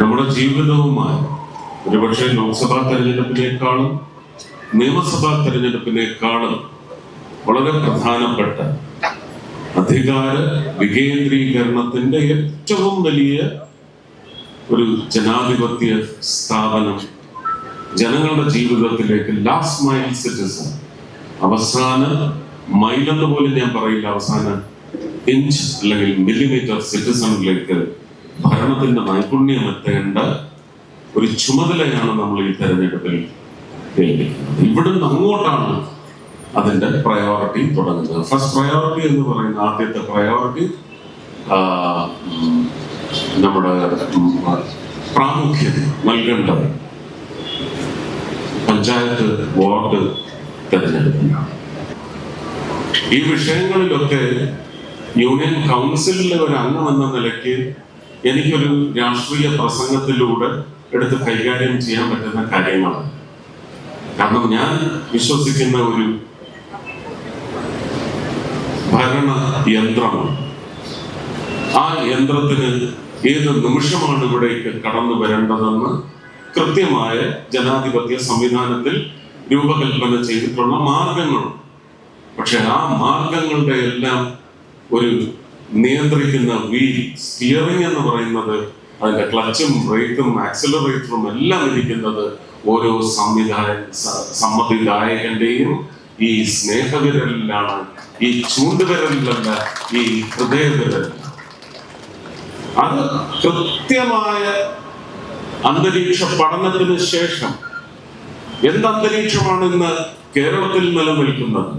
നമ്മുടെ ജീവിതവുമായി ഒരുപക്ഷെ ലോക്സഭാ തെരഞ്ഞെടുപ്പിനേക്കാളും നിയമസഭാ തെരഞ്ഞെടുപ്പിനേക്കാളും വളരെ പ്രധാനപ്പെട്ട അധികാര വികേന്ദ്രീകരണത്തിന്റെ ഏറ്റവും വലിയ ഒരു ജനാധിപത്യ സ്ഥാപനം ജനങ്ങളുടെ ജീവിതത്തിലേക്ക് ലാസ്റ്റ് മൈൽ സിറ്റിസൺ അവസാന മൈലെന്ന് പോലും ഞാൻ പറയില്ല. അവസാന ഇഞ്ച് അല്ലെങ്കിൽ മില്ലിമീറ്റർ സിറ്റിസണിലേക്ക് ഭരണത്തിന്റെ നൈപുണ്യം എത്തേണ്ട ഒരു ചുമതലയാണ് നമ്മൾ ഈ തെരഞ്ഞെടുപ്പിൽ ഏൽപ്പിക്കുന്നത്. ഇവിടുന്ന് അങ്ങോട്ടാണ് അതിന്റെ പ്രയോറിറ്റി തുടങ്ങുന്നത്. ഫസ്റ്റ് പ്രയോറിറ്റി എന്ന് പറയുന്ന ആദ്യത്തെ പ്രയോറിറ്റി നമ്മുടെ പ്രാമുഖ്യം നൽകേണ്ടത് പഞ്ചായത്ത് വാർഡ് തെരഞ്ഞെടുപ്പിനാണ്. ഈ വിഷയങ്ങളിലൊക്കെ യൂണിയൻ കൗൺസിലിലെ ഒരു അംഗം എന്ന നിലയ്ക്ക് എനിക്കൊരു രാഷ്ട്രീയ പ്രസംഗത്തിലൂടെ എടുത്ത് കൈകാര്യം ചെയ്യാൻ പറ്റുന്ന കാര്യങ്ങളാണ്. കാരണം ഞാൻ വിശ്വസിക്കുന്ന ഒരു ഭരണ യന്ത്രമാണ്. ആ യന്ത്രത്തിന് ഏത് നിമിഷമാണ് ഇവിടേക്ക് കടന്നു വരേണ്ടതെന്ന് കൃത്യമായ ജനാധിപത്യ സംവിധാനത്തിൽ രൂപകൽപ്പന ചെയ്തിട്ടുള്ള മാർഗങ്ങളുണ്ട്. പക്ഷെ ആ മാർഗങ്ങളുടെ എല്ലാം ഒരു നിയന്ത്രിക്കുന്ന വീൽ സ്റ്റിയറിംഗ് എന്ന് പറയുന്നത് അതിന്റെ ക്ലച്ചും ബ്രേക്കും ആക്സിലറേറ്ററും എല്ലാം ഇരിക്കുന്നത് ഓരോ സംവിധായ സമ്മതിദായകന്റെയും ഈ സ്നേഹവിരലിലാണ് ഈ ചൂണ്ടുവിരലിലല്ല ഈ ഹൃദയവിരലിലാണ് അത് കൃത്യമായ അന്തരീക്ഷ പഠനത്തിന് ശേഷം എന്ത് അന്തരീക്ഷമാണ് ഇന്ന് കേരളത്തിൽ നിലനിൽക്കുന്നത്?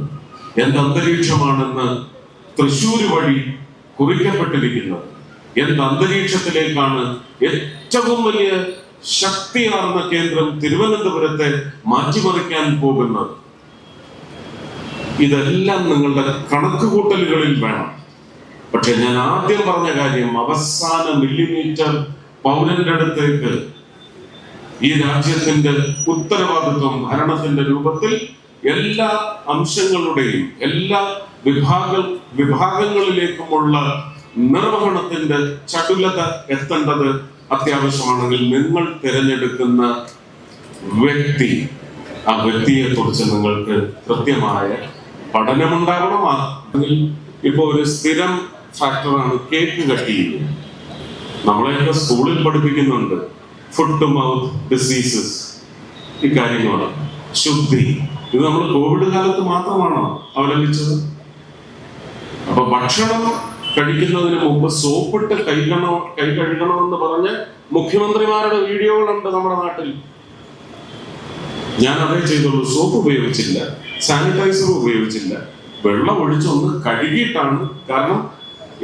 എന്ത് അന്തരീക്ഷമാണെന്ന് തൃശ്ശൂർ വഴി കുറിക്കപ്പെട്ടിരിക്കുന്നത്. എന്ത് അന്തരീക്ഷത്തിലേക്കാണ് ഏറ്റവും വലിയ ശക്തിയാർന്ന കേന്ദ്രം തിരുവനന്തപുരത്തെ മാറ്റിമറിക്കാൻ പോകുന്നത്? ഇതെല്ലാം നിങ്ങളുടെ കണക്കുകൂട്ടലുകളിൽ വേണം. പക്ഷെ ഞാൻ ആദ്യം പറഞ്ഞ കാര്യം അവസാന മില്ലിമീറ്റർ പൗരന്റെ അടുത്തേക്ക്. ഈ രാജ്യത്തിന്റെ ഉത്തരവാദിത്വം ഭരണത്തിന്റെ രൂപത്തിൽ എല്ലാ അംശങ്ങളുടെയും എല്ലാ വിഭാഗ വിഭാഗങ്ങളിലേക്കുമുള്ള നിർവഹണത്തിന്റെ ചടുലത എത്തേണ്ടത് അത്യാവശ്യമാണെങ്കിൽ നിങ്ങൾ തിരഞ്ഞെടുക്കുന്ന വ്യക്തി ആ വ്യക്തിയെ കുറിച്ച് നിങ്ങൾക്ക് കൃത്യമായ പഠനമുണ്ടാകണം അല്ലെങ്കിൽ ഇപ്പൊ ഒരു സ്ഥിരം ഫാക്ടറാണ് കേക്ക് കട്ട് നമ്മളെയൊക്കെ സ്കൂളിൽ പഠിപ്പിക്കുന്നുണ്ട്. ഫുഡ് ടു മൗത്ത് ഡിസീസസ് ഇക്കാര്യങ്ങളാണ് കാര്യങ്ങളാണ്. ശുദ്ധി. ഇത് നമ്മൾ കോവിഡ് കാലത്ത് മാത്രമാണോ അവലംബിച്ചത്? അപ്പൊ ഭക്ഷണം കഴിക്കുന്നതിന് മുമ്പ് സോപ്പിട്ട് കൈകണോ കൈ കഴുകണമെന്ന് പറഞ്ഞ് മുഖ്യമന്ത്രിമാരുടെ വീഡിയോകളുണ്ട് നമ്മുടെ നാട്ടിൽ. ഞാൻ അതേ ചെയ്തുള്ളൂ. സോപ്പ് ഉപയോഗിച്ചില്ല സാനിറ്റൈസർ ഉപയോഗിച്ചില്ല. വെള്ളം ഒഴിച്ചൊന്ന് കഴുകിയിട്ടാണ്. കാരണം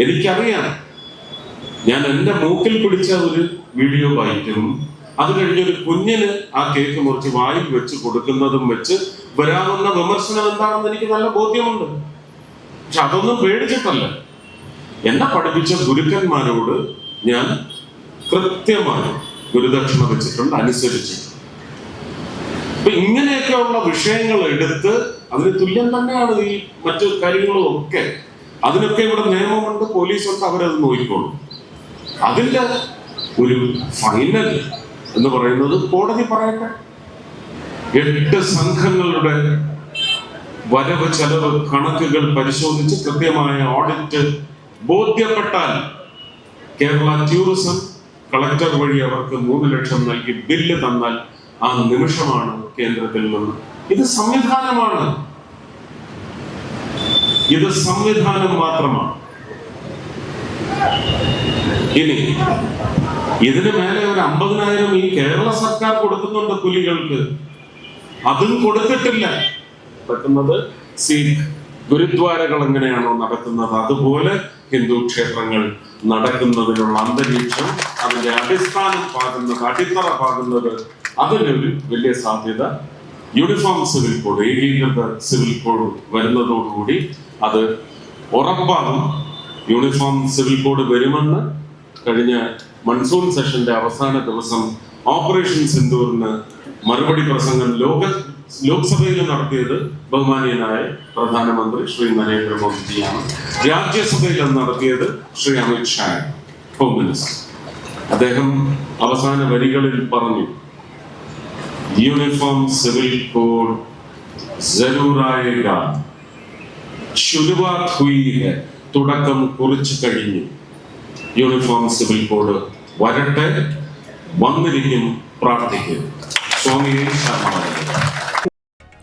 എനിക്കറിയാം ഞാൻ എന്റെ മൂക്കിൽ പിടിച്ച ഒരു വീഡിയോ വായിക്കും. അത് കഴിഞ്ഞ് ഒരു കുഞ്ഞിന് ആ കേക്ക് മുറിച്ച് വായിൽ വെച്ച് കൊടുക്കുന്നതും വെച്ച് വരാവുന്ന വിമർശനം എന്താണെന്ന് എനിക്ക് നല്ല ബോധ്യമുണ്ട്. പക്ഷെ അതൊന്നും പേടിച്ചിട്ടല്ല. എന്നെ പഠിപ്പിച്ച ഗുരുക്കന്മാരോട് ഞാൻ കൃത്യമായി ഗുരുദക്ഷിണ വെച്ചിട്ടുണ്ട് അനുസരിച്ചിട്ടുണ്ട്. അപ്പൊ ഇങ്ങനെയൊക്കെയുള്ള വിഷയങ്ങൾ എടുത്ത് അതിന് തുല്യം തന്നെയാണ് ഈ മറ്റു കാര്യങ്ങളും ഒക്കെ അതിനൊക്കെ ഇവിടെ നിയമമുണ്ട് പോലീസുണ്ട് അവരത് നോക്കിക്കോളും. അതിന്റെ ഒരു ഫൈനൽ എന്ന് പറയുന്നത് കോടതി പറയട്ടെ. എട്ട് സംഘങ്ങളുടെ വരവ് ചെലവ് കണക്കുകൾ പരിശോധിച്ച് കൃത്യമായ ഓഡിറ്റ് ബോധ്യപ്പെട്ടാൽ കേരള ടൂറിസം കളക്ടർ വഴി അവർക്ക് മൂന്ന് ലക്ഷം നൽകി ബില്ല് തന്നാൽ ആ നിമിഷമാണ് കേന്ദ്രത്തിൽ നിന്ന്. ഇത് സംവിധാനമാണ്. ഇത് സംവിധാനം മാത്രമാണ്. ഇനി ഇതിന് മേലെ ഒരു അമ്പതിനായിരം ഈ കേരള സർക്കാർ കൊടുക്കുന്നുണ്ട് പുലികൾക്ക്. അതും കൊടുത്തിട്ടില്ല. നടക്കുന്നത് സിഖ് ഗുരുദ്വാരകൾ എങ്ങനെയാണോ നടക്കുന്നത്? അതുപോലെ ഹിന്ദു ക്ഷേത്രങ്ങൾ നടക്കുന്നതിനുള്ള അന്തരീക്ഷം അതിന്റെ അടിസ്ഥാനം പാകുന്നത് അടിത്തറ പാകുന്നത് അതിനൊരു വലിയ സാധ്യത. യൂണിഫോം സിവിൽ കോഡ് ഏകീകൃത സിവിൽ കോഡ് വരുന്നതോടുകൂടി അത് ഉറപ്പാകും. യൂണിഫോം സിവിൽ കോഡ് വരുമെന്ന് കഴിഞ്ഞ മൺസൂൺ സെഷന്റെ അവസാന ദിവസം ഓപ്പറേഷൻ സിന്ദൂറിന് മറുപടി പ്രസംഗം ലോക ലോക്സഭയിൽ നടത്തിയത് ബഹുമാനീയനായ പ്രധാനമന്ത്രി ശ്രീ നരേന്ദ്രമോദിജിയാണ്. രാജ്യസഭയിൽ നടത്തിയത് ശ്രീ അമിത്ഷാ ഹോം മിനിസ്റ്റർ അദ്ദേഹം അവസാന വരികളിൽ പറഞ്ഞു യൂണിഫോം സിവിൽ കോഡ് തുടക്കം കുറിച്ചു കഴിഞ്ഞു. യൂണിഫോം സിവിൽ കോഡ് വരട്ടെ വന്നിരിക്കും പ്രാർത്ഥിക്കും സ്വാമിയെ ശരണമടയുക